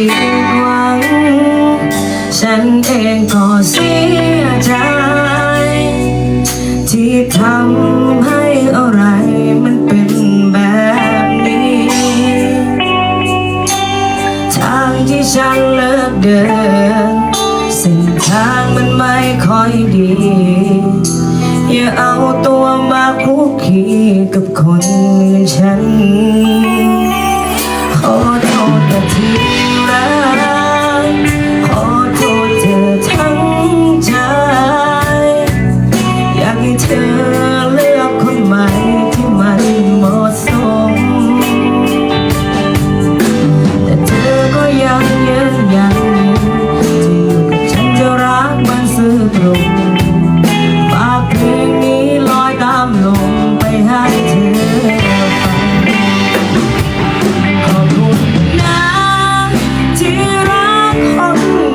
ผิดหวัง ฉันเองก็เสียใจ ที่ทำให้อะไรมันเป็นแบบนี้ ทางที่ฉันเลือกเดินเส้นทางมันไม่ค่อยดี อย่าเอาตัวมาคุกคีกับคนเหมือนฉัน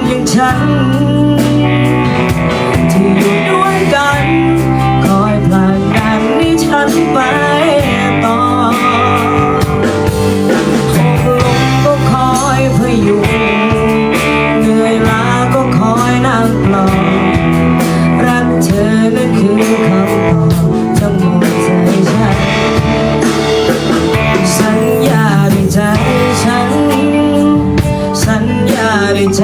อย่างฉัน ที่อยู่ด้วยกัน คอยผลักดันให้ฉันไปต่อหกลมก็คอยพยุงเหนื่อยล้าก็คอยนั่ปลอบรักเธอนั่นคือคำตอบทั้งหใจฉันสัญญาด้วยใจฉัน สัญญาด้วยใจ